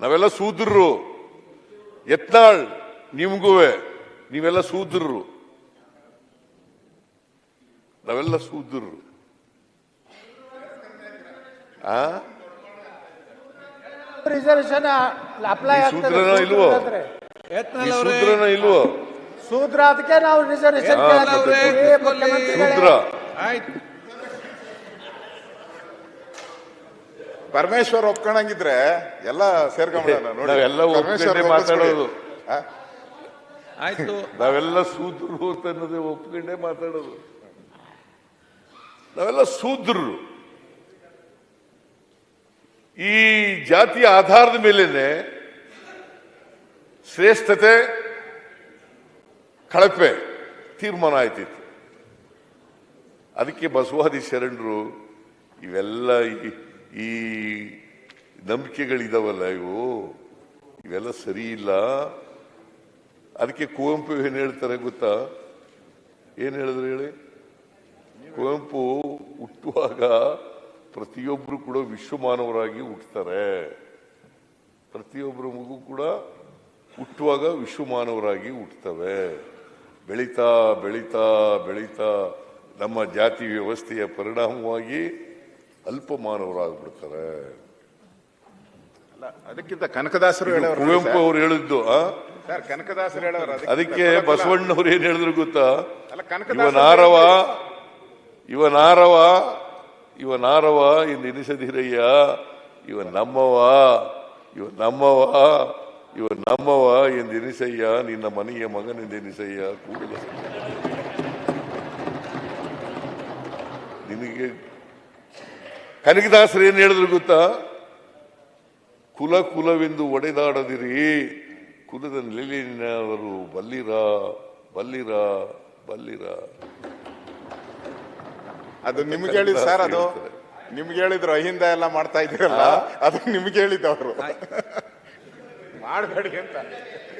ನಾವೆಲ್ಲ ಸೂದ್ರರು. ಎತ್ನಾಳ್ ನಿಮಗೂ ನೀವೆಲ್ಲ ಸೂದ್ರರು. ನಾವೆಲ್ಲ ಸೂದ್ರರು. ಆ? ರಿಸರ್ವೇಶನ್ ಅಪ್ಲೈ ಆಗ್ತದೆ ಇಲ್ವೋ? ಯತ್ನಾಳ್ ಸೂದ್ರನ ಇಲ್ವೋ? ಸೂತ್ರ ಅದಕ್ಕೆ ನಾವು ರಿಸರ್ವೇಶನ್ ಸೂದ್ರ ಆಯ್ತು. ಪರಮೇಶ್ವರ್ ಒಪ್ಕೊಂಡಂಗಿದ್ರೆ ಎಲ್ಲ ಸೇರ್ಕೊಂಡ್ಬಿಡೋಣ ನೋಡಿ. ನಾವೆಲ್ಲ ಒಪ್ಕೊಂಡೇ ಮಾತಾಡೋದು. ಆಯ್ತು. ನಾವೆಲ್ಲ ಸೂದ್ರರು ಅಂತ ಅನ್ನೋದೇ ಒಪ್ಕೊಂಡೇ ಮಾತಾಡೋದು. ನಾವೆಲ್ಲ ಸೂದ್ರರು ಈ ಜಾತಿಯ ಆಧಾರದ ಮೇಲೇನೆ ಶ್ರೇಷ್ಠತೆ ಕಳಪೆ ತೀರ್ಮಾನ ಆಯ್ತಿತ್ತು. ಅದಕ್ಕೆ ಬಸವಾದಿ ಶರಣರು ಇವೆಲ್ಲ ಈ- ಈ ನಂಬಿಕೆಗಳಿದಾವಲ್ಲ ಇವು? ಇವೆಲ್ಲ ಸರಿ ಇಲ್ಲ. ಅದಕ್ಕೆ ಕುವೆಂಪು ಏನು ಹೇಳ್ತಾರೆ ಗೊತ್ತಾ? ಏನು ಹೇಳಿದ್ರು ಹೇಳಿ? ಕುವೆಂಪು ಹುಟ್ಟುವಾಗ ಪ್ರತಿಯೊಬ್ಬರು ಕೂಡ ವಿಶ್ವಮಾನವರಾಗಿ ಹುಟ್ಟುತ್ತಾರೆ ಪ್ರತಿಯೊಬ್ಬರ ಮಗು ಕೂಡ ಹುಟ್ಟುವಾಗ ವಿಶ್ವಮಾನವರಾಗಿ ಹುಟ್ಟುತ್ತವೆ ಬೆಳೀತಾ ಬೆಳೀತಾ ಬೆಳೀತಾ ನಮ್ಮ ಜಾತಿ ವ್ಯವಸ್ಥೆಯ ಪರಿಣಾಮವಾಗಿ ಅಲ್ಪಮಾನವರಾಗ್ಬಿಡ್ತಾರೆ ಅಲ್ಲ, ಅದಕ್ಕಿಂತ ಕನಕದಾಸರು ಇದು ಹೇಳೋರು ಕುವೆಂಪು ಅವರು ಹೇಳಿದ್ದು ಆ ಸರ್ ಕನಕದಾಸರು ಹೇಳೋರು ಅದಕ್ಕೆ ಬಸವಣ್ಣವ್ರು ಏನ್ ಹೇಳಿದ್ರು ಗೊತ್ತಾ ಅಲ್ಲ ಇವ ಕನಕದಾಸರು ನಾರವ ಇವ ನಾರವ ಇವ ನಾರವ ಎಂದೆನಿಸದಿರಯ್ಯ ಇವ ನಮ್ಮವ ಇವ ನಮ್ಮವ ಇವ ನಮ್ಮವ ಎಂದೆನಿಸಯ್ಯ ನಿನ್ನ ಮನೆಯ ಮಗನೆಂದೆನಿಸಯ್ಯ ಕೂಡಲ ನಿನಗೆ ಕನಕದಾಸರು ಏನ್ ಹೇಳಿದ್ರು ಗೊತ್ತಾ? ಕುಲ ಕುಲವೆಂದು ಒಡೆದಾಡದಿರಿ ಕುಲದ ನೆಲೆಯವರು ಬಲ್ಲಿರ ಬಲ್ಲಿರ ಬಲ್ಲಿರ. ಅದು ನಿಮ್ಗೆ ಹೇಳಿದ್ ಸರ್ ಅದು. ನಿಮ್ಗೆ ಹೇಳಿದ್ರು ಅಹಿಂದ ಎಲ್ಲ ಮಾಡ್ತಾ ಇದ್ದೀರಲ್ಲ ಅದು ನಿಮ್ಗೆ ಹೇಳಿದ್ದವರು ಅವರು. ಮಾಡಬೇಡಿ ಅಂತ.